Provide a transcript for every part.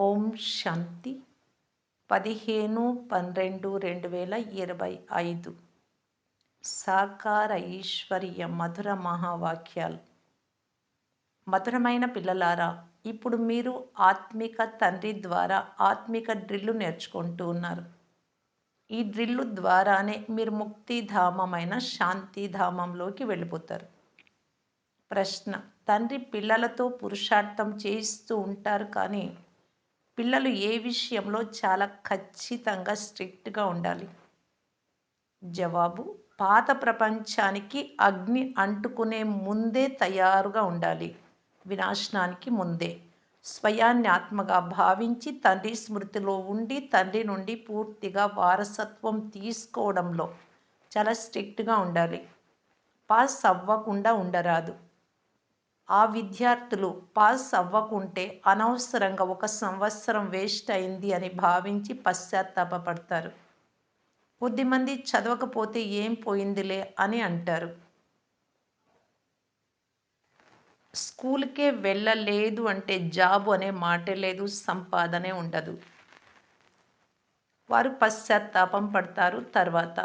ఓం శాంతి. పదిహేను పన్నెండు రెండు వేల ఇరవై ఐదు. సాకార ఈశ్వర్య మధుర మహావాక్యాలు. మధురమైన పిల్లలారా ఇప్పుడు మీరు ఆత్మిక తండ్రి ద్వారా ఆత్మిక డ్రిల్లు నేర్చుకుంటూ ఉన్నారు. ఈ డ్రిల్లు ద్వారానే మీరు ముక్తిధామమైన శాంతిధామంలోకి వెళ్ళిపోతారు. ప్రశ్న తండ్రి పిల్లలతో పురుషార్థం చేయిస్తూ ఉంటారు కానీ పిల్లలు ఏ విషయంలో చాలా ఖచ్చితంగా స్ట్రిక్ట్గా ఉండాలి? జవాబు పాత ప్రపంచానికి అగ్ని అంటుకునే ముందే తయారుగా ఉండాలి. వినాశనానికి ముందే. స్వయాన్ని ఆత్మగా భావించి తండ్రి స్మృతిలో ఉండి తండ్రి నుండి పూర్తిగా వారసత్వం తీసుకోవడంలో చాలా స్ట్రిక్ట్గా ఉండాలి. పాస్ అవ్వకుండా ఉండరాదు. ఆ విద్యార్థులు పాస్ అవ్వకుంటే అనవసరంగా ఒక సంవత్సరం వేస్ట్ అయింది అని భావించి పశ్చాత్తాపడతారు కొద్దిమంది చదవకపోతే ఏం పోయిందిలే అని అంటారు. స్కూల్కే వెళ్ళలేదు అంటే జాబ్ అనే మాటే లేదు సంపాదనే ఉండదు. వారు పశ్చాత్తాపం పడతారు తర్వాత.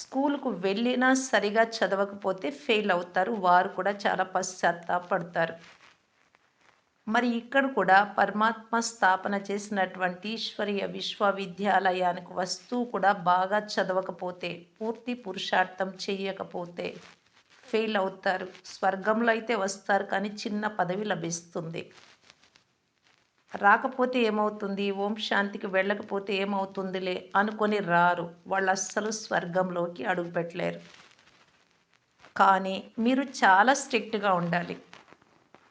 స్కూల్కు వెళ్ళినా సరిగా చదవకపోతే ఫెయిల్ అవుతారు. వారు కూడా చాలా పశ్చాత్తాపడతారు. మరి ఇక్కడ కూడా పరమాత్మ స్థాపన చేసినటువంటి ఈశ్వరీయ విశ్వవిద్యాలయానికి వస్తూ కూడా బాగా చదవకపోతే పూర్తి పురుషార్థం చేయకపోతే ఫెయిల్ అవుతారు. స్వర్గంలో అయితే వస్తారు కానీ చిన్న పదవి లభిస్తుంది. రాకపోతే ఏమవుతుంది? ఓం శాంతికి వెళ్ళకపోతే ఏమవుతుందిలే అనుకొని రారు. వాళ్ళు అస్సలు స్వర్గంలోకి అడుగుపెట్టలేరు. కానీ మీరు చాలా స్ట్రిక్ట్గా ఉండాలి.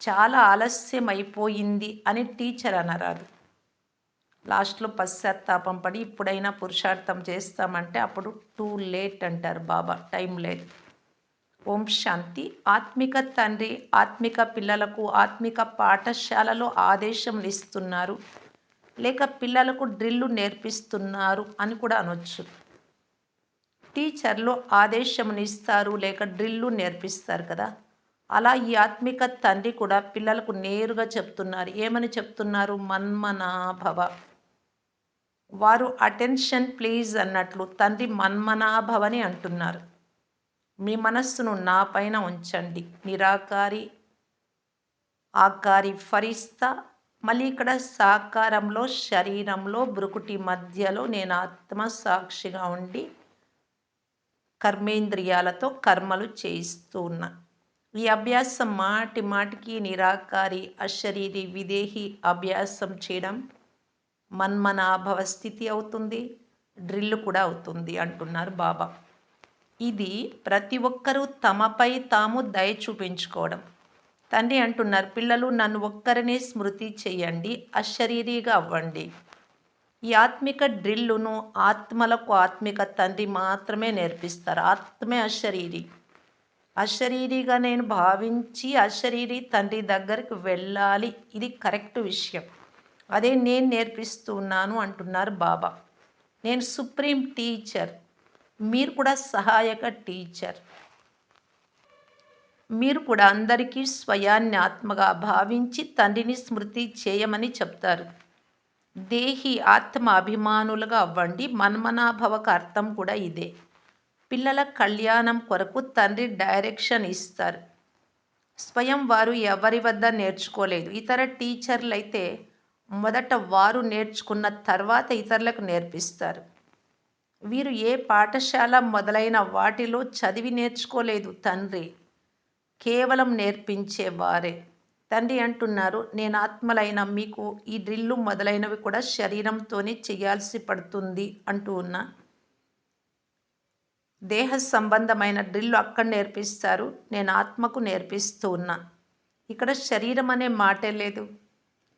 చాలా ఆలస్యం అయిపోయింది అని టీచర్ అనరాదు. లాస్ట్లో పశ్చాత్తాపం పడి ఇప్పుడైనా పురుషార్థం చేస్తామంటే అప్పుడు టూ లేట్ అంటారు బాబా టైం లేదు. ఓం శాంతి. ఆత్మిక తండ్రి ఆత్మిక పిల్లలకు ఆత్మిక పాఠశాలలో ఆదేశములు ఇస్తున్నారు. లేక పిల్లలకు డ్రిల్లు నేర్పిస్తున్నారు అని కూడా అనొచ్చు. టీచర్లు ఆదేశమునిస్తారు లేక డ్రిల్లు నేర్పిస్తారు కదా. అలా ఈ ఆత్మిక తండ్రి కూడా పిల్లలకు నేరుగా చెప్తున్నారు. ఏమని చెప్తున్నారు? మన్మనాభవ. వారు అటెన్షన్ ప్లీజ్ అన్నట్లు తండ్రి మన్మనాభవని అంటున్నారు. మీ మనస్సును నా పైన ఉంచండి. నిరాకారి ఆకారి ఫరిస్తా మళ్ళీ ఇక్కడ సాకారంలో శరీరంలో బ్రుకుటి మధ్యలో నేను ఆత్మ సాక్షిగా ఉండి కర్మేంద్రియాలతో కర్మలు చేయిస్తూ ఉన్నా ఈ అభ్యాసం మాటి మాటికి నిరాకారి అశరీరి విదేహి అభ్యాసం చేయడం మన్మనాభవ స్థితి అవుతుంది. డ్రిల్ కూడా అవుతుంది అంటున్నారు బాబా. ఇది ప్రతి ఒక్కరూ తమపై తాము దయ చూపించుకోవడం. తండ్రి అంటున్నారు పిల్లలు నన్ను ఒక్కరిని స్మృతి చేయండి అశరీరిగా అవ్వండి. ఈ ఆత్మిక డ్రిల్లును ఆత్మలకు ఆత్మిక తండ్రి మాత్రమే నేర్పిస్తారు. ఆత్మే అశరీరి. అశరీరిగా నేను భావించి అశరీరి తండ్రి దగ్గరికి వెళ్ళాలి ఇది కరెక్ట్ విషయం. అదే నేను నేర్పిస్తున్నాను అంటున్నారు బాబా. నేను సుప్రీం టీచర్. మీరు కూడా సహాయక టీచర్. మీరు కూడా అందరికీ స్వయాన్ని ఆత్మగా భావించి తండ్రిని స్మృతి చేయమని చెప్తారు. దేహి ఆత్మ అభిమానులుగా అవ్వండి. మన్మనాభవక అర్థం కూడా ఇదే. పిల్లల కళ్యాణం కొరకు తండ్రి డైరెక్షన్ ఇస్తారు. స్వయం వారు ఎవరి వద్ద నేర్చుకోలేదు. ఇతర టీచర్లు అయితే మొదట వారు నేర్చుకున్న తర్వాత ఇతరులకు నేర్పిస్తారు. వీరు ఏ పాఠశాల మొదలైన వాటిలో చదివి నేర్చుకోలేదు తండ్రి. కేవలం నేర్పించేవారే. తండ్రి అంటున్నారు నేను ఆత్మలైన మీకు ఈ డ్రిల్లు మొదలైనవి కూడా శరీరంతోనే చేయాల్సి పడుతుంది అంటూ ఉన్నా. దేహ సంబంధమైన డ్రిల్లు అక్కడ నేర్పిస్తారు నేను ఆత్మకు నేర్పిస్తూ ఉన్నా. ఇక్కడ శరీరం అనే మాటే లేదు.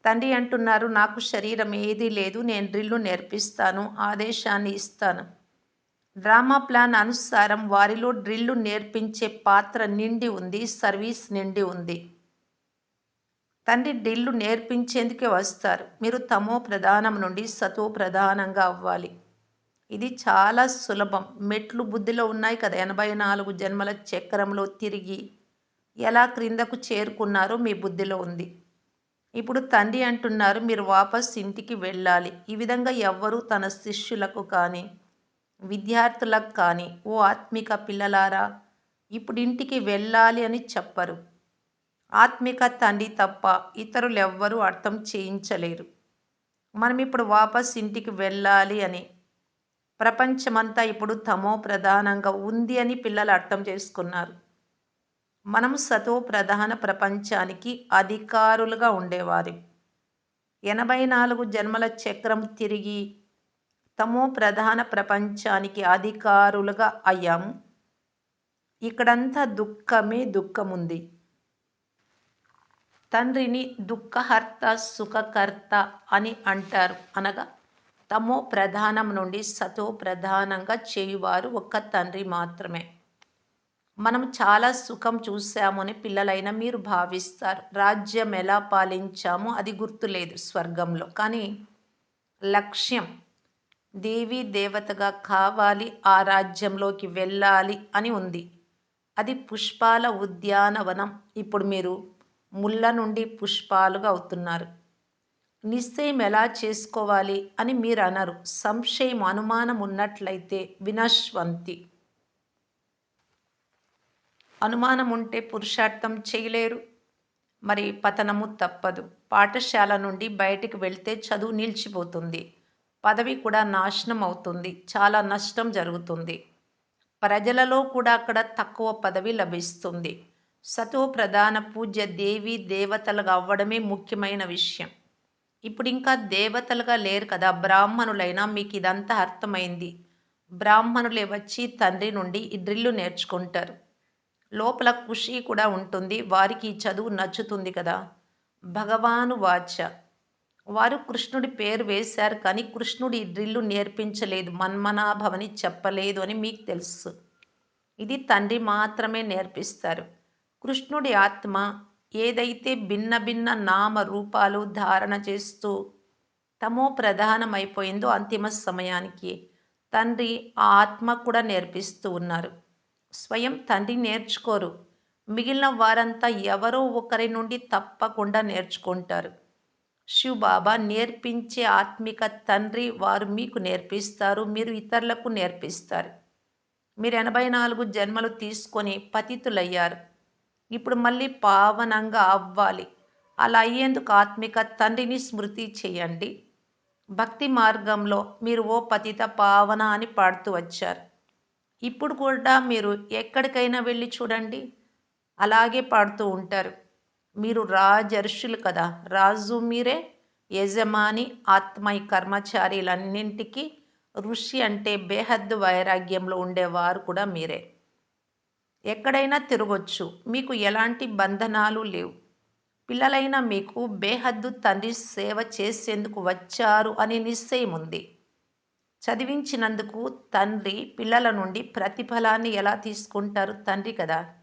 తండ్రి అంటున్నారు నాకు శరీరం ఏదీ లేదు నేను డ్రిల్లు నేర్పిస్తాను ఆదేశాన్ని ఇస్తాను. డ్రామా ప్లాన్ అనుసారం వారిలో డ్రిల్లు నేర్పించే పాత్ర నిండి ఉంది సర్వీస్ నిండి ఉంది. తండ్రి డ్రిల్లు నేర్పించేందుకే వస్తారు. మీరు తమో ప్రధానం నుండి సతో ప్రధానంగా అవ్వాలి. ఇది చాలా సులభం. మెట్లు బుద్ధిలో ఉన్నాయి కదా. ఎనభై నాలుగు జన్మల చక్రంలో తిరిగి ఎలా క్రిందకు చేరుకున్నారో మీ బుద్ధిలో ఉంది. ఇప్పుడు తండ్రి అంటున్నారు మీరు వాపస్ ఇంటికి వెళ్ళాలి. ఈ విధంగా ఎవ్వరూ తన శిష్యులకు కానీ విద్యార్థులకు కానీ ఓ ఆత్మిక పిల్లలారా ఇప్పుడు ఇంటికి వెళ్ళాలి అని చెప్పరు. ఆత్మిక తండ్రి తప్ప ఇతరులు ఎవ్వరూ అర్థం చేయించలేరు. మనం ఇప్పుడు వాపస్ ఇంటికి వెళ్ళాలి అని ప్రపంచమంతా ఇప్పుడు తమో ప్రధానంగా ఉంది అని పిల్లలు అర్థం చేసుకున్నారు. మనం సతో ప్రధాన ప్రపంచానికి అధికారులుగా ఉండేవారు. ఎనభై నాలుగు జన్మల చక్రం తిరిగి తమో ప్రధాన ప్రపంచానికి అధికారులుగా అయ్యాము ఇక్కడంతా దుఃఖమే దుఃఖముంది. తండ్రిని దుఃఖహర్త సుఖకర్త అని అంటారు. అనగా తమో ప్రధానం నుండి సతో ప్రధానంగా చేయువారు ఒక్క తండ్రి మాత్రమే. మనం చాలా సుఖం చూశామని పిల్లలైన మీరు భావిస్తారు. రాజ్యం ఎలా పాలించామో అది గుర్తులేదు స్వర్గంలో. కానీ లక్ష్యం దేవీ దేవతగా కావాలి ఆ రాజ్యంలోకి వెళ్ళాలి అని ఉంది. అది పుష్పాల ఉద్యానవనం. ఇప్పుడు మీరు ముళ్ళ నుండి పుష్పాలుగా అవుతున్నారు. నిశ్చయం ఎలా చేసుకోవాలి అని మీరు అనరు. సంశయం అనుమానం ఉన్నట్లయితే వినశ్వంతి. అనుమానం ఉంటే పురుషార్థం చేయలేరు. మరి పతనము తప్పదు. పాఠశాల నుండి బయటికి వెళ్తే చదువు నిలిచిపోతుంది. పదవి కూడా నాశనం అవుతుంది. చాలా నష్టం జరుగుతుంది. ప్రజలలో కూడా అక్కడ తక్కువ పదవి లభిస్తుంది. సతో ప్రధాన పూజ్య దేవి దేవతలుగా అవ్వడమే ముఖ్యమైన విషయం. ఇప్పుడు ఇంకా దేవతలుగా లేరు కదా బ్రాహ్మణులైనా మీకు ఇదంతా అర్థమైంది. బ్రాహ్మణులే వచ్చి తండ్రి నుండి ఈ డ్రిల్లు నేర్చుకుంటారు. లోపల ఖుషి కూడా ఉంటుంది. వారికి చదువు నచ్చుతుంది కదా. భగవాను వాచ. వారు కృష్ణుడి పేరు వేశారు కానీ కృష్ణుడి డ్రిల్లు నేర్పించలేదు. మన్మనాభవని చెప్పలేదు అని మీకు తెలుసు. ఇది తండ్రి మాత్రమే నేర్పిస్తారు. కృష్ణుడి ఆత్మ ఏదైతే భిన్న భిన్న నామ రూపాలు ధారణ చేస్తూ తమో ప్రధానమైపోయిందో అంతిమ సమయానికి తండ్రి ఆ ఆత్మ కూడా నేర్పిస్తూ ఉన్నారు. స్వయం తండ్రి నేర్చుకోరు. మిగిలిన వారంతా ఎవరో ఒకరి నుండి తప్పకుండా నేర్చుకుంటారు. శివ్ బాబా నేర్పించే ఆత్మిక తండ్రి వారు మీకు నేర్పిస్తారు మీరు ఇతరులకు నేర్పిస్తారు. మీరు ఎనభై నాలుగు జన్మలు తీసుకొని పతితులయ్యారు. ఇప్పుడు మళ్ళీ పావనంగా అవ్వాలి. అలా అయ్యేందుకు ఆత్మిక తండ్రిని స్మృతి చేయండి. భక్తి మార్గంలో మీరు ఓ పతిత పావన అని పాడుతూ వచ్చారు. ఇప్పుడు కూడా మీరు ఎక్కడికైనా వెళ్ళి చూడండి. అలాగే పాడుతూ ఉంటారు. మీరు రాజర్షులు కదా. రాజు మీరే యజమాని ఆత్మై కర్మచారీలన్నింటికీ ఋషి అంటే బేహద్దు వైరాగ్యంలో ఉండేవారు కూడా మీరే. ఎక్కడైనా తిరగొచ్చు. మీకు ఎలాంటి బంధనాలు లేవు. పిల్లలైన మీకు బేహద్దు తండ్రి సేవ చేసేందుకు వచ్చారు అని నిశ్చయం ఉంది. చదివించినందుకు తండ్రి పిల్లల నుండి ప్రతిఫలాన్ని ఎలా తీసుకుంటారు? తండ్రి కదా.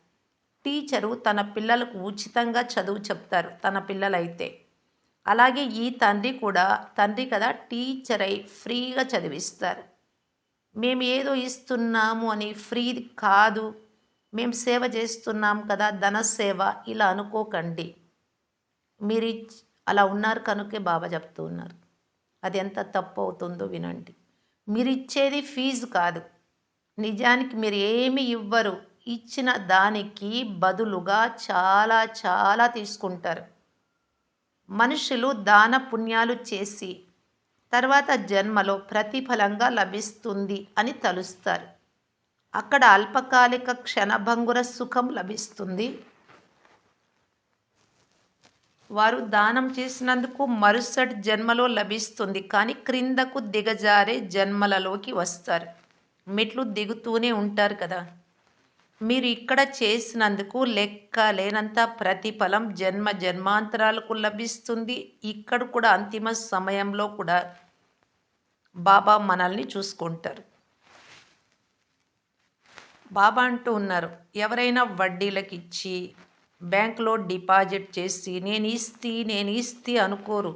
టీచరు తన పిల్లలకు ఉచితంగా చదువు చెప్తారు తన పిల్లలైతే. అలాగే ఈ తండ్రి కూడా తండ్రి కదా టీచర్ అయి ఫ్రీగా చదివిస్తారు. మేము ఏదో ఇస్తున్నాము అని ఫ్రీ కాదు మేము సేవ చేస్తున్నాం కదా ధన సేవ ఇలా అనుకోకండి. మీరు అలా ఉన్నారు కనుకే బాబా చెప్తూ ఉన్నారు. అది ఎంత తప్పు అవుతుందో వినండి. మీరు ఇచ్చేది ఫీజు కాదు. నిజానికి మీరు ఏమి ఇవ్వరు. ఇచ్చిన దానికి బదులుగా చాలా చాలా తీసుకుంటారు. మనుషులు దాన పుణ్యాలు చేసి తర్వాత జన్మలో ప్రతిఫలంగా లభిస్తుంది అని తలుస్తారు. అక్కడ అల్పకాలిక క్షణభంగుర సుఖం లభిస్తుంది. వారు దానం చేసినందుకు మరుసటి జన్మలో లభిస్తుంది కానీ క్రిందకు దిగజారే జన్మలలోకి వస్తారు. మెట్లు దిగుతూనే ఉంటారు కదా. మీరు ఇక్కడ చేసినందుకు లెక్క లేనంత ప్రతిఫలం జన్మ జన్మాంతరాలకు లభిస్తుంది. ఇక్కడ కూడా అంతిమ సమయంలో కూడా బాబా మనల్ని చూసుకుంటారు. బాబా అంటూ ఉన్నారు ఎవరైనా వడ్డీలకు ఇచ్చి బ్యాంకులో డిపాజిట్ చేసి నేను ఇస్తీ నేను ఇస్తీ అనుకోరు.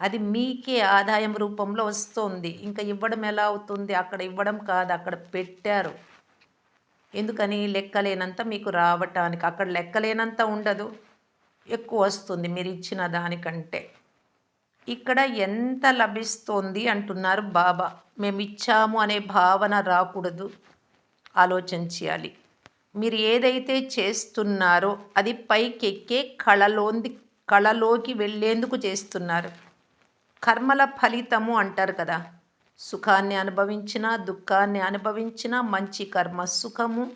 అది మీకే ఆదాయం రూపంలో వస్తుంది. ఇంకా ఇవ్వడం ఎలా అవుతుంది? అక్కడ ఇవ్వడం కాదు అక్కడ పెట్టారు. ఎందుకని లెక్కలేనంత మీకు రావటానికి? అక్కడ లెక్కలేనంత ఉండదు. ఎక్కువ వస్తుంది మీరు ఇచ్చిన దానికంటే. ఇక్కడ ఎంత లభిస్తోంది అంటున్నారు బాబా. మేము ఇచ్చాము అనే భావన రాకూడదు. ఆలోచన చేయాలి మీరు ఏదైతే చేస్తున్నారో అది పైకెక్కే కళలోంది కళలోకి వెళ్ళేందుకు చేస్తున్నారు. కర్మల ఫలితము అంటారు కదా. సుఖాన్ని అనుభవించిన దుఃఖాన్ని అనుభవించిన మంచి కర్మ సుఖము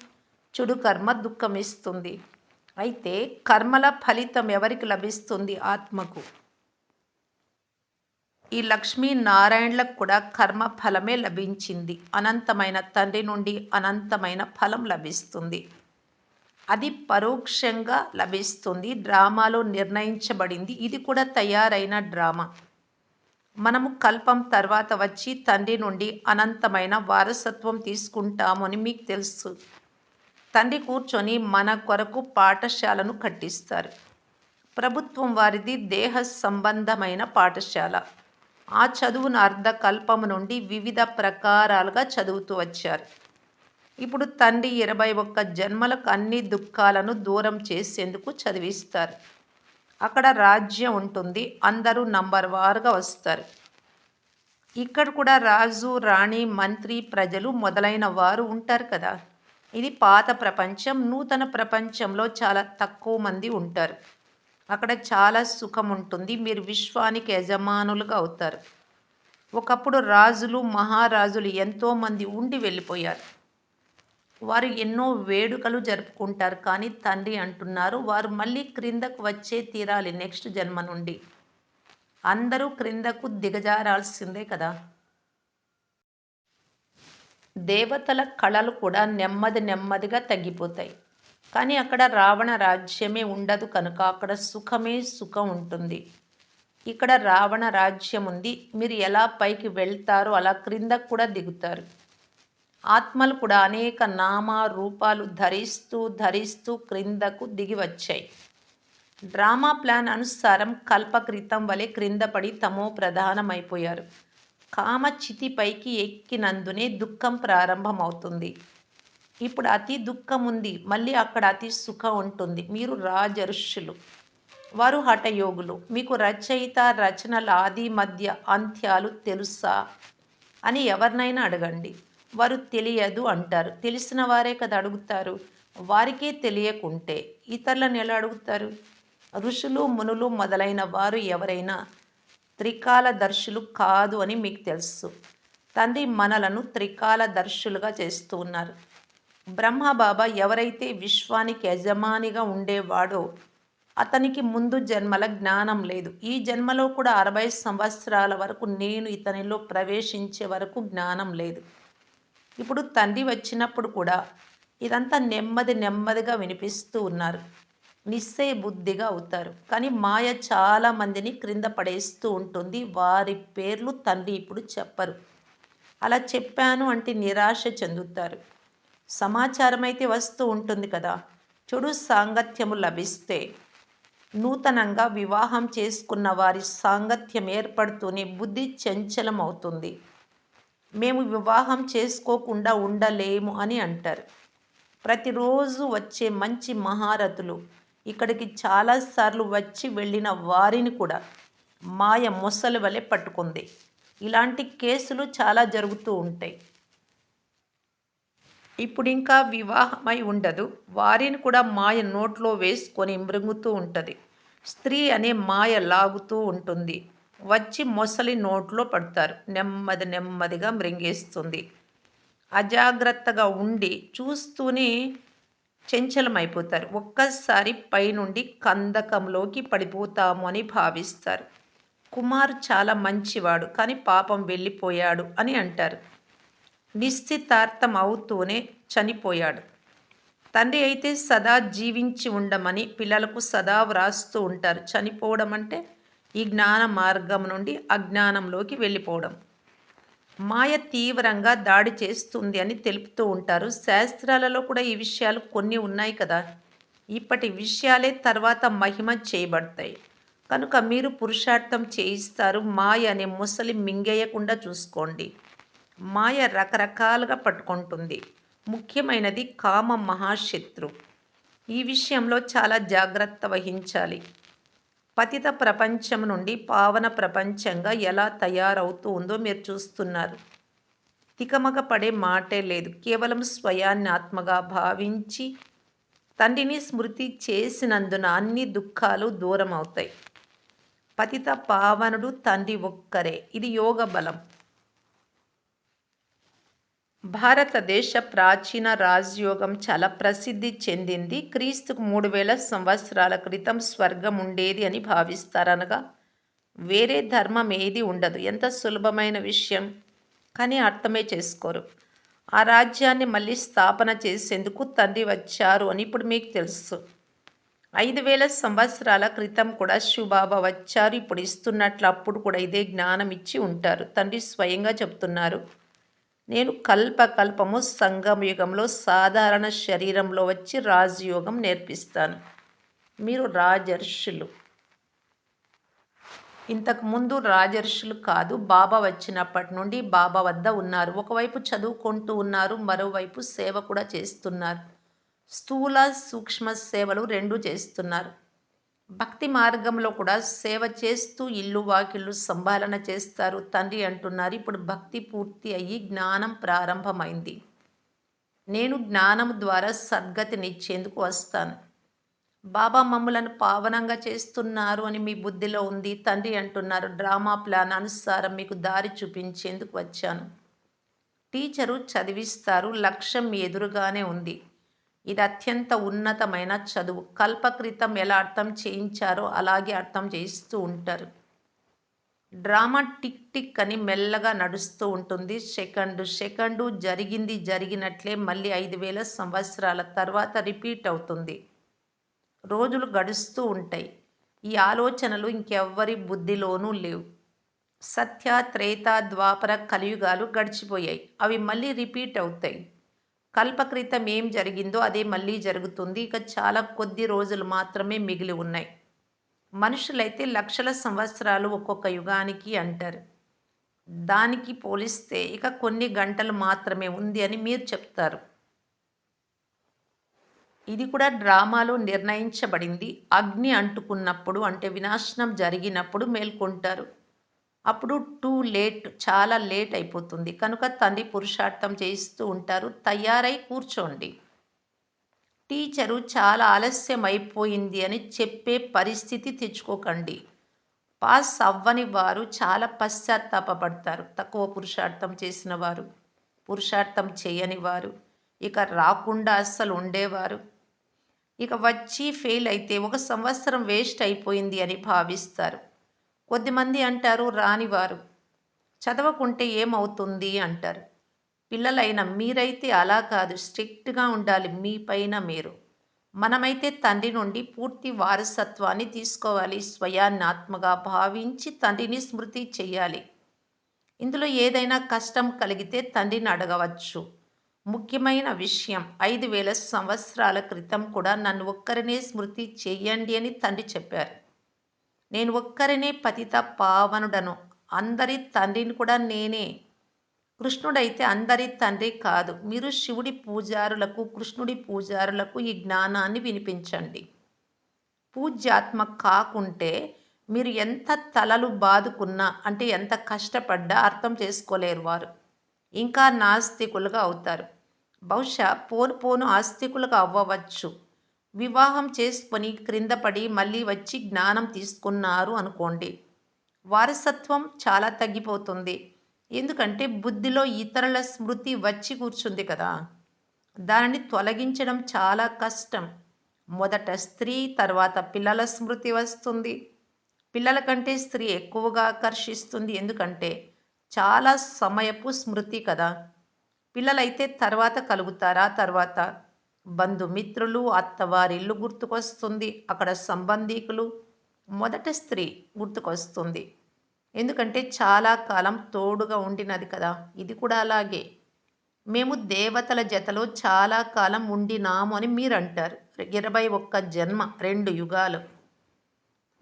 చెడు కర్మ దుఃఖం ఇస్తుంది అయితే కర్మల ఫలితం ఎవరికి లభిస్తుంది? ఆత్మకు. ఈ లక్ష్మీ నారాయణలకు కూడా కర్మ ఫలమే లభించింది. అనంతమైన తండ్రి నుండి అనంతమైన ఫలం లభిస్తుంది. అది పరోక్షంగా లభిస్తుంది. డ్రామాలో నిర్ణయించబడింది. ఇది కూడా తయారైన డ్రామా. మనము కల్పం తర్వాత వచ్చి తండ్రి నుండి అనంతమైన వారసత్వం తీసుకుంటామని అని మీకు తెలుసు. తండ్రి కూర్చొని మన కొరకు పాఠశాలను కట్టిస్తారు. ప్రభుత్వం వారిది దేహ సంబంధమైన పాఠశాల. ఆ చదువును అర్ధకల్పము నుండి వివిధ ప్రకారాలుగా చదువుతూ వచ్చారు. ఇప్పుడు తండ్రి ఇరవై ఒక్క జన్మలకు అన్ని దుఃఖాలను దూరం చేసేందుకు చదివిస్తారు. అక్కడ రాజ్యం ఉంటుంది. అందరూ నంబర్ వారుగా వస్తారు. ఇక్కడ కూడా రాజు రాణి మంత్రి ప్రజలు మొదలైన వారు ఉంటారు కదా. ఇది పాత ప్రపంచం నూతన ప్రపంచంలో చాలా తక్కువ మంది ఉంటారు. అక్కడ చాలా సుఖం ఉంటుంది. మీరు విశ్వానికి యజమానులుగా అవుతారు. ఒకప్పుడు రాజులు మహారాజులు ఎంతోమంది ఉండి వెళ్ళిపోయారు. వారు ఎన్నో వేడుకలు జరుపుకుంటారు కానీ తండ్రి అంటున్నారు వారు మళ్ళీ క్రిందకు వచ్చే తీరాలి నెక్స్ట్ జన్మ నుండి. అందరూ క్రిందకు దిగజారాల్సిందే కదా. దేవతల కళలు కూడా నెమ్మది నెమ్మదిగా తగ్గిపోతాయి. కానీ అక్కడ రావణ రాజ్యమే ఉండదు కనుక అక్కడ సుఖమే సుఖం ఉంటుంది. ఇక్కడ రావణ రాజ్యం ఉంది. మీరు ఎలా పైకి వెళ్తారో అలా క్రిందకు కూడా దిగుతారు. ఆత్మలు కూడా అనేక నామ రూపాలు ధరిస్తూ ధరిస్తూ క్రిందకు దిగి వచ్చాయి. డ్రామా ప్లాన్ అనుసారం కల్పకృతం వలె క్రిందపడి తమో ప్రధానమైపోయారు. కామచితిపైకి ఎక్కినందునే దుఃఖం ప్రారంభమవుతుంది. ఇప్పుడు అతి దుఃఖం ఉంది మళ్ళీ అక్కడ అతి సుఖం ఉంటుంది. మీరు రాజర్షులు వారు హఠయోగులు. మీకు రచయిత రచనల ఆది మధ్య అంత్యాలు తెలుసా? అని ఎవరినైనా అడగండి. వారు తెలియదు అంటారు. తెలిసిన వారే కదా అడుగుతారు. వారికే తెలియకుంటే ఇతరులను ఎలా అడుగుతారు. ఋషులు మునులు మొదలైన వారు ఎవరైనా త్రికాల దర్శులు కాదు అని మీకు తెలుసు. తండ్రి మనలను త్రికాల దర్శులుగా చేస్తూ ఉన్నారు. బ్రహ్మబాబా ఎవరైతే విశ్వానికి యజమానిగా ఉండేవాడో అతనికి ముందు జన్మల జ్ఞానం లేదు. ఈ జన్మలో కూడా అరవై సంవత్సరాల వరకు నేను ఇతనిలో ప్రవేశించే వరకు జ్ఞానం లేదు. ఇప్పుడు తండ్రి వచ్చినప్పుడు కూడా ఇదంతా నెమ్మది నెమ్మదిగా వినిపిస్తూ ఉన్నారు. నిశ్చయ బుద్ధిగా అవుతారు. కానీ మాయ చాలా మందిని క్రింద పడేస్తూ ఉంటుంది. వారి పేర్లు తండ్రి ఇప్పుడు చెప్పరు. అలా చెప్పాను అంటే నిరాశ చెందుతారు. సమాచారం అయితే వస్తూ ఉంటుంది కదా. చెడు సాంగత్యము లభిస్తే నూతనంగా వివాహం చేసుకున్న వారి సాంగత్యం ఏర్పడుతూనే బుద్ధి చంచలం అవుతుంది మేము వివాహం చేసుకోకుండా ఉండలేము అని అంటారు. ప్రతిరోజు వచ్చే మంచి మహారథులు ఇక్కడికి చాలాసార్లు వచ్చి వెళ్ళిన వారిని కూడా మాయ మొసలు వలె పట్టుకుంది. ఇలాంటి కేసులు చాలా జరుగుతూ ఉంటాయి. ఇప్పుడు ఇంకా వివాహమై ఉండదు. వారిని కూడా మాయ నోట్లో వేసుకొని మృంగుతూ ఉంటుంది. స్త్రీ అనే మాయ లాగుతూ ఉంటుంది. వచ్చి మొసలి నోట్లో పడతారు. నెమ్మది నెమ్మదిగా మృంగేస్తుంది. అజాగ్రత్తగా ఉండి చూస్తూనే చెంచలమైపోతారు. ఒక్కసారి పైనుండి కందకంలోకి పడిపోతాము అని భావిస్తారు. కుమార్ చాలా మంచివాడు కానీ పాపం వెళ్ళిపోయాడు అని అంటారు. నిశ్చితార్థం అవుతూనే చనిపోయాడు. తండ్రి అయితే సదా జీవించి ఉండమని పిల్లలకు సదా వ్రాస్తూ ఉంటారు. చనిపోవడం అంటే ఈ జ్ఞాన మార్గం నుండి అజ్ఞానంలోకి వెళ్ళిపోవడం. మాయ తీవ్రంగా దాడి చేస్తుంది అని తెలుపుతూ ఉంటారు. శాస్త్రాలలో కూడా ఈ విషయాలు కొన్ని ఉన్నాయి కదా. ఇప్పటి విషయాలే తర్వాత మహిమ చేయబడతాయి. కనుక మీరు పురుషార్థం చేయిస్తారు. మాయ అనే ముసలి మింగేయకుండా చూసుకోండి. మాయ రకరకాలుగా పట్టుకుంటుంది. ముఖ్యమైనది కామ మహాశత్రు. ఈ విషయంలో చాలా జాగ్రత్త వహించాలి. పతిత ప్రపంచం నుండి పావన ప్రపంచంగా ఎలా తయారవుతూ ఉందో మీరు చూస్తున్నారు. తికమక పడే మాటే లేదు. కేవలం స్వయాన్ని ఆత్మగా భావించి తండ్రిని స్మృతి చేసినందున అన్ని దుఃఖాలు దూరం అవుతాయి పతిత పావనుడు తండ్రి ఒక్కరే. ఇది యోగ బలం. భారతదేశ ప్రాచీన రాజయోగం చాలా ప్రసిద్ధి చెందింది. క్రీస్తుకు మూడు వేల సంవత్సరాల క్రితం స్వర్గం ఉండేది అని భావిస్తారనగా వేరే ధర్మం ఏది ఉండదు. ఎంత సులభమైన విషయం కానీ అర్థమే చేసుకోరు. ఆ రాజ్యాన్ని మళ్ళీ స్థాపన చేసేందుకు తండ్రి వచ్చారు అని ఇప్పుడు మీకు తెలుసు. ఐదు వేల సంవత్సరాల క్రితం కూడా శివబాబా వచ్చారు. ఇప్పుడు ఇస్తున్నట్లు అప్పుడు కూడా ఇదే జ్ఞానం ఇచ్చి ఉంటారు. తండ్రి స్వయంగా చెప్తున్నారు. నేను కల్పకల్పము సంగమయుగంలో సాధారణ శరీరంలో వచ్చి రాజయోగం నేర్పిస్తాను. మీరు రాజర్షులు. ఇంతకుముందు రాజర్షులు కాదు బాబా వచ్చినప్పటి నుండి బాబా వద్ద ఉన్నారు. ఒకవైపు చదువుకుంటూ ఉన్నారు మరోవైపు సేవ కూడా చేస్తున్నారు. స్థూల సూక్ష్మ సేవలు రెండు చేస్తున్నారు. భక్తి మార్గంలో కూడా సేవ చేస్తూ ఇల్లు వాకిళ్ళు సంభాలన చేస్తారు. తండ్రి అంటున్నారు ఇప్పుడు భక్తి పూర్తి అయ్యి జ్ఞానం ప్రారంభమైంది. నేను జ్ఞానం ద్వారా సద్గతినిచ్చేందుకు వస్తాను. బాబా మమ్మలను పావనంగా చేస్తున్నారు అని మీ బుద్ధిలో ఉంది తండ్రి అంటున్నారు డ్రామా ప్లాన్ అనుసారం మీకు దారి చూపించేందుకు వచ్చాను. టీచరు చదివిస్తారు లక్ష్యం ఎదురుగానే ఉంది. ఇది అత్యంత ఉన్నతమైన చదువు. కల్పకృతం ఎలా అర్థం చేయించారో అలాగే అర్థం చేయిస్తూ ఉంటారు. డ్రామా టిక్ టిక్ అని మెల్లగా నడుస్తూ ఉంటుంది. సెకండు సెకండు జరిగింది జరిగినట్లే మళ్ళీ ఐదు వేల సంవత్సరాల తర్వాత రిపీట్ అవుతుంది. రోజులు గడుస్తూ ఉంటాయి. ఈ ఆలోచనలు ఇంకెవ్వరి బుద్ధిలోనూ లేవు. సత్య త్రేత ద్వాపర కలియుగాలు గడిచిపోయాయి. అవి మళ్ళీ రిపీట్ అవుతాయి. కల్పక్రితం ఏం జరిగిందో అదే మళ్ళీ జరుగుతుంది. ఇక చాలా కొద్ది రోజులు మాత్రమే మిగిలి ఉన్నాయి. మనుషులైతే లక్షల సంవత్సరాలు ఒక్కొక్క యుగానికి అంటారు. దానికి పోలిస్తే ఇక కొన్ని గంటలు మాత్రమే ఉంది అని మీరు చెప్తారు. ఇది కూడా డ్రామాలో నిర్ణయించబడింది. అగ్ని అంటుకున్నప్పుడు అంటే వినాశనం జరిగినప్పుడు మేల్కొంటారు. అప్పుడు టూ లేట్ చాలా లేట్ అయిపోతుంది. కనుక తండ్రి పురుషార్థం చేయిస్తూ ఉంటారు. తయారై కూర్చోండి. టీచరు చాలా ఆలస్యం అయిపోయింది అని చెప్పే పరిస్థితి తెచ్చుకోకండి. పాస్ అవ్వని వారు చాలా పశ్చాత్తాపడతారు తక్కువ పురుషార్థం చేసిన వారు పురుషార్థం చేయని వారు ఇక రాకుండా అస్సలు ఉండేవారు. ఇక వచ్చి ఫెయిల్ అయితే ఒక సంవత్సరం వేస్ట్ అయిపోయింది అని భావిస్తారు. కొద్దిమంది అంటారు రానివారు. చదవకుంటే ఏమవుతుంది అంటారు. పిల్లలైన మీరైతే అలా కాదు స్ట్రిక్ట్గా ఉండాలి మీ పైన మీరు. మనమైతే తండ్రి నుండి పూర్తి వారసత్వాన్ని తీసుకోవాలి స్వయాన్నాత్మగా భావించి తండ్రిని స్మృతి చెయ్యాలి. ఇందులో ఏదైనా కష్టం కలిగితే తండ్రిని అడగవచ్చు. ముఖ్యమైన విషయం ఐదు వేల సంవత్సరాల క్రితం కూడా నన్ను ఒక్కరినే స్మృతి చేయండి అని తండ్రి చెప్పారు. నేను ఒక్కరినే పతిత పావనుడను. అందరి తండ్రిని కూడా నేనే. కృష్ణుడైతే అందరి తండ్రి కాదు. మీరు శివుడి పూజారులకు కృష్ణుడి పూజారులకు ఈ జ్ఞానాన్ని వినిపించండి. పూజ్యాత్మ కాకుంటే మీరు ఎంత తలలు బాదుకున్నా అంటే ఎంత కష్టపడ్డా అర్థం చేసుకోలేరు వారు. ఇంకా నాస్తికులుగా అవుతారు. బహుశా పోను పోను ఆస్తికులుగా అవ్వవచ్చు. వివాహం చేసుకొని క్రింద పడి మళ్ళీ వచ్చి జ్ఞానం తీసుకున్నారు అనుకోండి. వారసత్వం చాలా తగ్గిపోతుంది. ఎందుకంటే బుద్ధిలో ఇతరుల స్మృతి వచ్చి కూర్చుంది కదా. దానిని తొలగించడం చాలా కష్టం. మొదట స్త్రీ తర్వాత పిల్లల స్మృతి వస్తుంది. పిల్లల కంటే స్త్రీ ఎక్కువగా ఆకర్షిస్తుంది. ఎందుకంటే చాలా సమయపు స్మృతి కదా. పిల్లలైతే తర్వాత కలుగుతారా? తర్వాత బంధుమిత్రులు అత్తవారిల్లు గుర్తుకొస్తుంది. అక్కడ సంబంధీకులు మొదట స్త్రీ గుర్తుకొస్తుంది. ఎందుకంటే చాలా కాలం తోడుగా ఉండినది కదా ఇది కూడా అలాగే. మేము దేవతల జతలో చాలా కాలం ఉండినాము అని మీరు అంటారు ఇరవై ఒక్క జన్మ రెండు యుగాలు.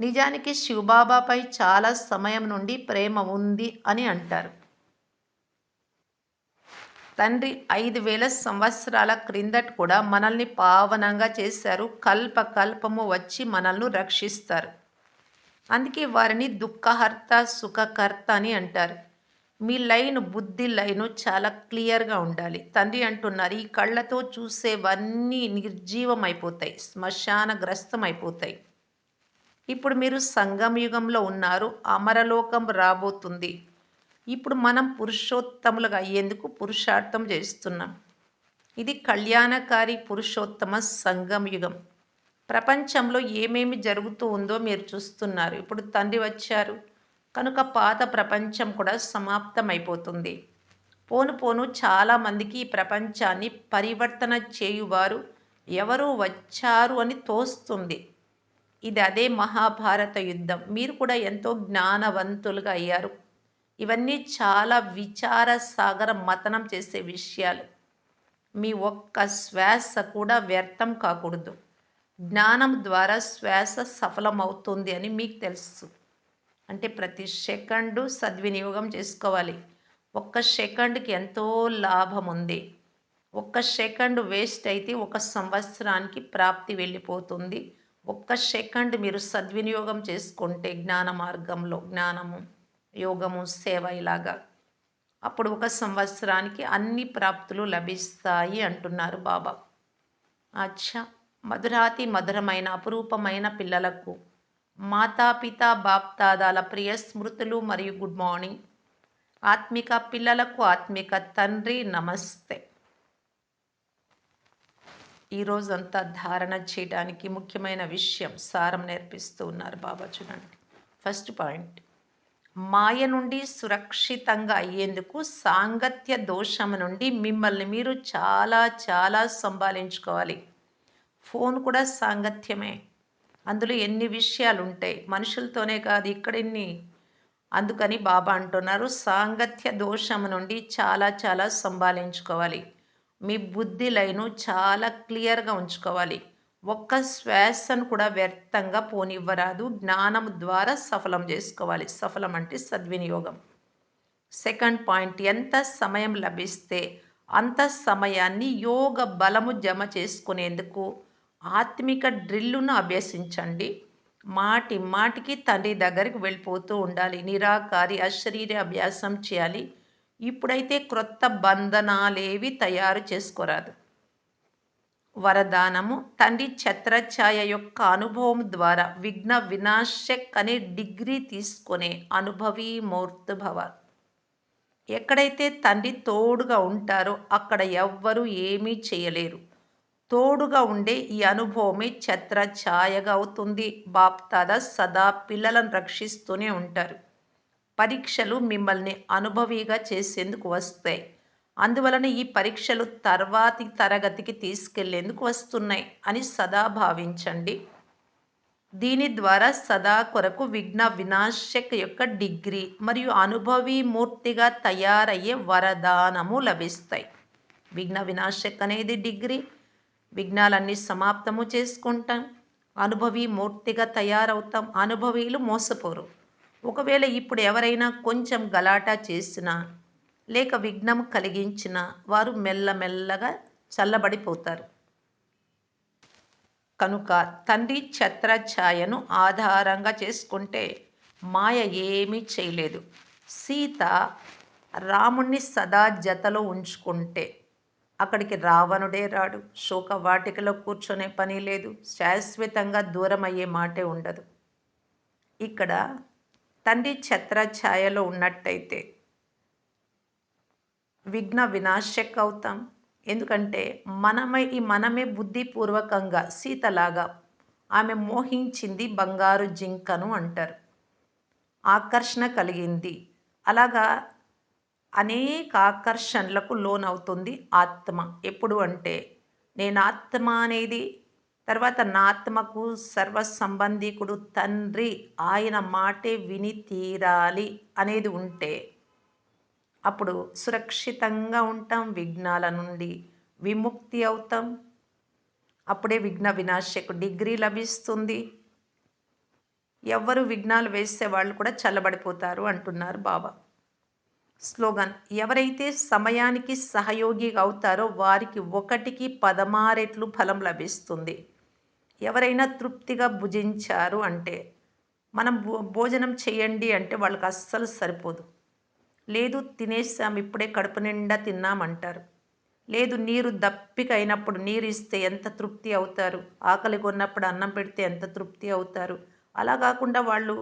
నిజానికి శివబాబాపై చాలా సమయం నుండి ప్రేమ ఉంది అని అంటారు. తండ్రి ఐదు వేల సంవత్సరాల క్రిందట కూడా మనల్ని పావనంగా చేశారు. కల్ప కల్పము వచ్చి మనల్ని రక్షిస్తారు. అందుకే వారిని దుఃఖహర్త సుఖకర్త అని అంటారు. మీ లైన్ బుద్ధి లైను చాలా క్లియర్గా ఉండాలి. తండ్రి అంటున్నారు ఈ కళ్ళతో చూసేవన్నీ నిర్జీవం అయిపోతాయి శ్మశానగ్రస్తం అయిపోతాయి ఇప్పుడు మీరు సంగమయుగంలో ఉన్నారు అమరలోకం రాబోతుంది. ఇప్పుడు మనం పురుషోత్తములుగా అయ్యేందుకు పురుషార్థం చేస్తున్నాం. ఇది కళ్యాణకారి పురుషోత్తమ సంగమ యుగం. ప్రపంచంలో ఏమేమి జరుగుతూ ఉందో మీరు చూస్తున్నారు. ఇప్పుడు తండ్రి వచ్చారు. కనుక పాత ప్రపంచం కూడా సమాప్తమైపోతుంది. పోను పోను చాలామందికి ఈ ప్రపంచాన్ని పరివర్తన చేయువారు ఎవరు వచ్చారు అని తోస్తుంది. ఇది అదే మహాభారత యుద్ధం. మీరు కూడా ఎంతో జ్ఞానవంతులుగా అయ్యారు. ఇవన్నీ చాలా విచార సాగర మతనం చేసే విషయాలు. మీ ఒక్క శ్వాస కూడా వ్యర్థం కాకూడదు. జ్ఞానం ద్వారా శ్వాస సఫలమవుతుంది అని మీకు తెలుసు. అంటే ప్రతి సెకండు సద్వినియోగం చేసుకోవాలి. ఒక్క సెకండ్కి ఎంతో లాభం ఉంది. ఒక్క సెకండ్ వేస్ట్ అయితే ఒక సంవత్సరానికి ప్రాప్తి వెళ్ళిపోతుంది. ఒక్క సెకండ్ మీరు సద్వినియోగం చేసుకుంటే జ్ఞాన మార్గంలో జ్ఞానము యోగము సేవ ఇలాగా. అప్పుడు ఒక సంవత్సరానికి అన్ని ప్రాప్తులు లభిస్తాయి అంటున్నారు బాబా. అచ్చా! మధురాతి మధురమైన అపురూపమైన పిల్లలకు మాతాపిత బాప్తాదాల ప్రియ స్మృతులు మరియు గుడ్ మార్నింగ్. ఆత్మిక పిల్లలకు ఆత్మిక తండ్రి నమస్తే. ఈరోజంతా ధారణ చేయడానికి ముఖ్యమైన విషయం సారం నేర్పిస్తూ ఉన్నారు బాబా చూడండి. First point. మాయ నుండి సురక్షితంగా అయ్యేందుకు సాంగత్య దోషం నుండి మిమ్మల్ని మీరు చాలా చాలా సంభాలించుకోవాలి. ఫోన్ కూడా సాంగత్యమే. అందులో ఎన్ని విషయాలు ఉంటాయి? మనుషులతోనే కాదు ఇక్కడిన్ని అందుకని బాబా అంటున్నారు సాంగత్య దోషం నుండి చాలా చాలా సంభాలించుకోవాలి. మీ బుద్ధి లైను చాలా క్లియర్గా ఉంచుకోవాలి. ఒక్క శ్వాసను కూడా వ్యర్థంగా పోనివ్వరాదు. జ్ఞానం ద్వారా సఫలం చేసుకోవాలి. సఫలం అంటే సద్వినియోగం. సెకండ్ పాయింట్ ఎంత సమయం లభిస్తే అంత సమయాన్ని యోగ బలము జమ చేసుకునేందుకు ఆత్మిక డ్రిల్లును అభ్యసించండి. మాటి మాటికి తండ్రి దగ్గరికి వెళ్ళిపోతూ ఉండాలి. నిరాకారి అశరీర అభ్యాసం చేయాలి. ఇప్పుడైతే క్రొత్త బంధనాలేవి తయారు చేసుకోరాదు. వరదానము. తండ్రి ఛత్రఛాయ యొక్క అనుభవం ద్వారా విఘ్న వినాశక్ అనే డిగ్రీ తీసుకునే అనుభవీ మూర్తిభవ ఎక్కడైతే తండ్రి తోడుగా ఉంటారో అక్కడ ఎవ్వరూ ఏమీ చేయలేరు. తోడుగా ఉండే ఈ అనుభవమే ఛత్రఛాయగా అవుతుంది. బాప్తాద సదా పిల్లలను రక్షిస్తూనే ఉంటారు. పరీక్షలు మిమ్మల్ని అనుభవిగా చేసేందుకు వస్తాయి. అందువలన ఈ పరీక్షలు తర్వాతి తరగతికి తీసుకెళ్ళేందుకు వస్తున్నాయి అని సదా భావించండి. దీని ద్వారా సదా కొరకు విఘ్న వినాశక్ యొక్క డిగ్రీ మరియు అనుభవీ మూర్తిగా తయారయ్యే వరదానము లభిస్తాయి. విఘ్న వినాశక్ అనేది డిగ్రీ. విఘ్నాలన్నీ సమాప్తము చేసుకుంటాం. అనుభవి మూర్తిగా తయారవుతాం. అనుభవీలు మోసపోరు. ఒకవేళ ఇప్పుడు ఎవరైనా కొంచెం గలాటా చేసినా లేక విఘ్నం కలిగించిన వారు మెల్లమెల్లగా చల్లబడిపోతారు. కనుక తండ్రి ఛత్రఛాయను ఆధారంగా చేసుకుంటే మాయ ఏమీ చేయలేదు. సీత రాముణ్ణి సదా జతలో ఉంచుకుంటే అక్కడికి రావణుడే రాడు. శోక వాటికలో కూర్చొనే పని లేదు. శాశ్వతంగా దూరం అయ్యే మాటే ఉండదు. ఇక్కడ తండ్రి ఛత్రఛాయలో ఉన్నట్టయితే విఘ్న వినాశక్ అవుతాం ఎందుకంటే మనమే ఈ మనమే బుద్ధిపూర్వకంగా సీతలాగా ఆమె మోహించింది బంగారు జింకను అంటారు. ఆకర్షణ కలిగింది. అలాగా అనేక ఆకర్షణలకు లోనవుతుంది ఆత్మ. ఎప్పుడు అంటే నేను ఆత్మ అనేది తర్వాత నా ఆత్మకు సర్వ సంబంధికుడు తండ్రి. ఆయన మాటే విని తీరాలి అనేది ఉంటే అప్పుడు సురక్షితంగా ఉంటాం విఘ్నాల నుండి. విముక్తి అవుతాం. అప్పుడే విఘ్న వినాశకు డిగ్రీ లభిస్తుంది. ఎవరు విఘ్నాలు వేసే వాళ్ళు కూడా చల్లబడిపోతారు అంటున్నారు బాబా. స్లోగన్ ఎవరైతే సమయానికి సహయోగి అవుతారో వారికి ఒకటికి పదమారెట్లు ఫలం లభిస్తుంది. ఎవరైనా తృప్తిగా భుజించారు అంటే మనం భో భోజనం చేయండి అంటే వాళ్ళకి అస్సలు సరిపోదు. లేదు తినేసాం ఇప్పుడే కడుపు నిండా తిన్నామంటారు. లేదు నీరు దప్పిక అయినప్పుడు నీరు ఇస్తే ఎంత తృప్తి అవుతారు? ఆకలి కొన్నప్పుడు అన్నం పెడితే ఎంత తృప్తి అవుతారు? అలా కాకుండా వాళ్ళు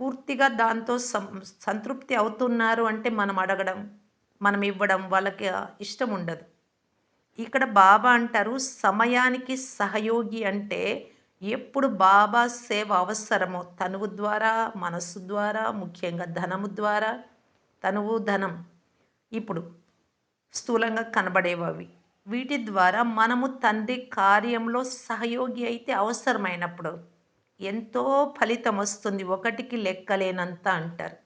పూర్తిగా దాంతో సం సంతృప్తి అవుతున్నారు అంటే మనం అడగడం మనం ఇవ్వడం వాళ్ళకి ఇష్టం ఉండదు. ఇక్కడ బాబా అంటారు సమయానికి సహయోగి అంటే ఎప్పుడు బాబా సేవ అవసరమో. తనువు ద్వారా మనస్సు ద్వారా ముఖ్యంగా ధనము ద్వారా తనువు ధనం. ఇప్పుడు స్థూలంగా కనబడేవి వీటి ద్వారా మనము తండ్రి కార్యంలో సహయోగి అయితే అవసరమైనప్పుడు ఎంతో ఫలితం వస్తుంది. ఒకటికి లెక్కలేనంత అంటారు.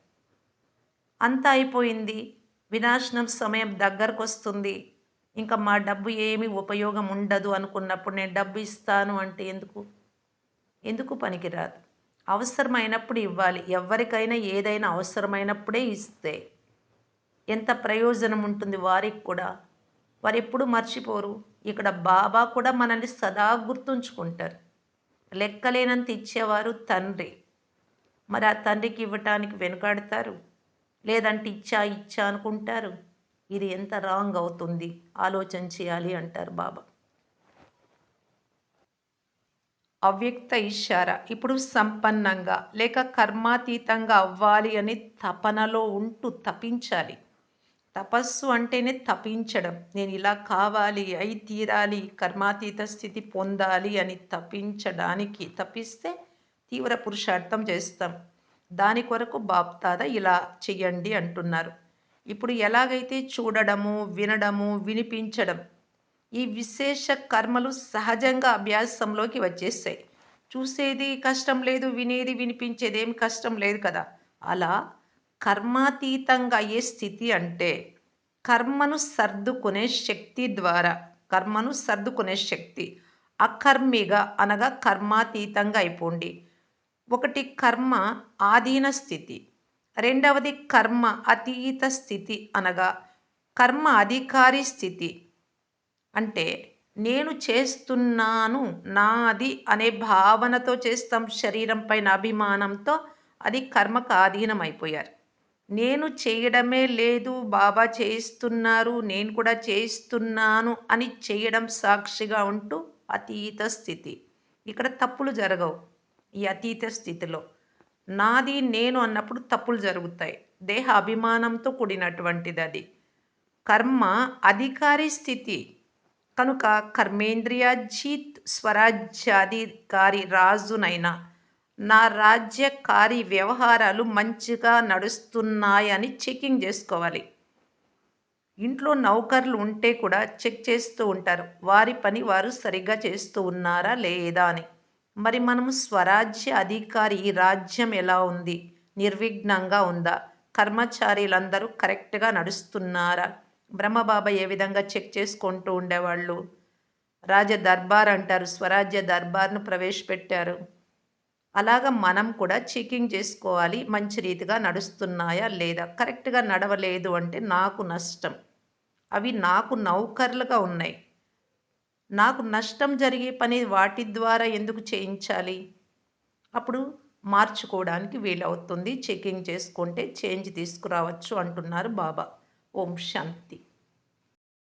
అంతా అయిపోయింది. వినాశనం సమయం దగ్గరకు వస్తుంది ఇంకా మా డబ్బు ఏమి ఉపయోగం ఉండదు అనుకున్నప్పుడు నేను డబ్బు ఇస్తాను అంటే ఎందుకు? ఎందుకు పనికిరాదు? అవసరమైనప్పుడు ఇవ్వాలి. ఎవరికైనా ఏదైనా అవసరమైనప్పుడే ఇస్తే ఎంత ప్రయోజనం ఉంటుంది వారికి కూడా. వారు ఎప్పుడు మర్చిపోరు. ఇక్కడ బాబా కూడా మనల్ని సదా గుర్తుంచుకుంటారు. లెక్కలేనంత ఇచ్చేవారు తండ్రి. మరి ఆ తండ్రికి ఇవ్వటానికి వెనుకాడతారు? లేదంటే ఇచ్చా ఇచ్చా అనుకుంటారు? ఇది ఎంత రాంగ్ అవుతుంది? ఆలోచన చేయాలి అంటారు బాబా. అవ్యక్త ఇషార ఇప్పుడు సంపన్నంగా లేక కర్మాతీతంగా అవ్వాలి అని తపనలో ఉంటూ తపించాలి. తపస్సు అంటేనే తపించడం. నేను ఇలా కావాలి అయి తీరాలి కర్మాతీత స్థితి పొందాలి అని తపించడానికి తప్పిస్తే తీవ్ర పురుషార్థం చేస్తాం. దాని కొరకు బాప్తాద ఇలా చెయ్యండి అంటున్నారు. ఇప్పుడు ఎలాగైతే చూడడము వినడము వినిపించడం ఈ విశేష కర్మలు సహజంగా అభ్యాసంలోకి వచ్చేస్తాయి. చూసేది కష్టం లేదు వినేది వినిపించేది ఏమి కష్టం లేదు కదా? అలా కర్మాతీతంగా అయ్యే స్థితి అంటే కర్మను సర్దుకునే శక్తి ద్వారా కర్మను సర్దుకునే శక్తి అకర్మిగా అనగా కర్మాతీతంగా అయిపోండి. ఒకటి కర్మ ఆధీన స్థితి రెండవది కర్మ అతీత స్థితి అనగా కర్మ అధికారి స్థితి అంటే నేను చేస్తున్నాను నాది అనే భావనతో చేస్తాం శరీరం పైన అభిమానంతో అది కర్మకు ఆధీనం అయిపోయారు నేను చేయడమే లేదు బాబా చేయిస్తున్నారు నేను కూడా చేయిస్తున్నాను అని చేయడం సాక్షిగా ఉంటూ అతీత స్థితి. ఇక్కడ తప్పులు జరగవు ఈ అతీత స్థితిలో. నాది నేను అన్నప్పుడు తప్పులు జరుగుతాయి. దేహ అభిమానంతో కూడినటువంటిది అది. కర్మ అధికారి స్థితి. కనుక కర్మేంద్రియాజీత్ స్వరాజ్యాధికారి రాజునైనా నా రాజ్యకారి వ్యవహారాలు మంచిగా నడుస్తున్నాయని చెకింగ్ చేసుకోవాలి. ఇంట్లో నౌకర్లు ఉంటే కూడా చెక్ చేస్తూ ఉంటారు. వారి పని వారు సరిగ్గా చేస్తూ ఉన్నారా లేదా అని. మరి మనం స్వరాజ్య అధికారి రాజ్యం ఎలా ఉంది? నిర్విఘ్నంగా ఉందా? కర్మచారీలందరూ కరెక్ట్గా నడుస్తున్నారా? బ్రహ్మబాబా ఏ విధంగా చెక్ చేసుకుంటూ ఉండేవాళ్ళు? రాజ దర్బార్ అంటారు స్వరాజ్య దర్బార్ను ప్రవేశపెట్టారు. అలాగ మనం కూడా చెకింగ్ చేసుకోవాలి మంచి రీతిగా నడుస్తున్నాయా లేదా? కరెక్ట్గా నడవలేదు అంటే నాకు నష్టం. అవి నాకు నౌకర్లుగా ఉన్నాయి. నాకు నష్టం జరిగే పని వాటి ద్వారా ఎందుకు చేయించాలి? అప్పుడు మార్చుకోవడానికి వీలవుతుంది చెకింగ్ చేసుకుంటే చేంజ్ తీసుకురావచ్చు అంటున్నారు బాబా. ఓం శాంతి